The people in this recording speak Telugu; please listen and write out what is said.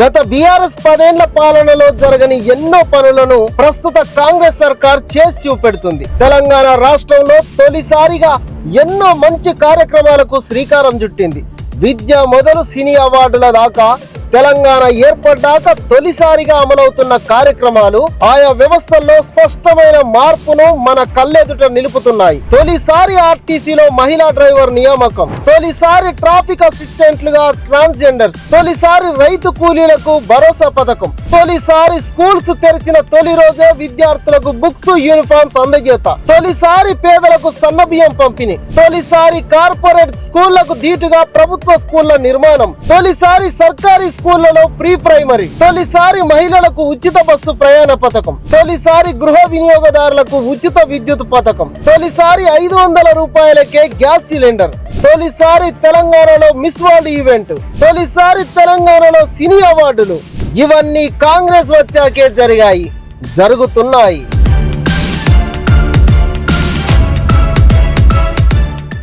గత బీఆర్ఎస్ పదేళ్ళ పాలనలో జరగని ఎన్నో పనులను ప్రస్తుత కాంగ్రెస్ సర్కార్ చేసి చూపెడుతుంది. తెలంగాణ రాష్ట్రంలో తొలిసారిగా ఎన్నో మంచి కార్యక్రమాలకు శ్రీకారం చుట్టింది. విద్య మొదలు సినీ అవార్డుల దాకా తెలంగాణ ఏర్పడ్డాక తొలిసారిగా అమలవుతున్న కార్యక్రమాలు ఆయా వ్యవస్థల్లో స్పష్టమైన మార్పును మన కళ్ళెదుట నిలుపుతున్నాయి. తొలిసారి ఆర్టీసీలో మహిళా డ్రైవర్ నియామకం. తొలిసారి ట్రాఫిక్ అసిస్టెంట్లుగా ట్రాన్స్జెండర్స్. తొలిసారి రైతు కూలీలకు భరోసా పథకం. తొలిసారి స్కూల్స్ తెరిచిన తొలి రోజే విద్యార్థులకు బుక్స్ యూనిఫామ్స్ అందజేత. తొలిసారి పేదలకు సన్నబియ్యం పంపిణీ. తొలిసారి కార్పొరేట్ స్కూళ్ళకు ధీటుగా ప్రభుత్వ స్కూళ్ళ నిర్మాణం. తొలిసారి సర్కారీ స్కూళ్ళలో ప్రీ ప్రైమరీ తొలిసారి మహిళలకు ఉచిత బస్సు ప్రయాణ పథకం. తొలిసారి గృహ వినియోగదారులకు ఉచిత విద్యుత్ పథకం. తొలిసారి ఐదు వందల రూపాయలకే గ్యాస్ సిలిండర్. తొలిసారి తెలంగాణలో మిస్ వరల్డ్ ఈవెంట్. తొలిసారి తెలంగాణలో సినీ అవార్డులు. ఇవన్నీ కాంగ్రెస్ వచ్చాకే జరిగాయి. జరుగుతున్నాయి.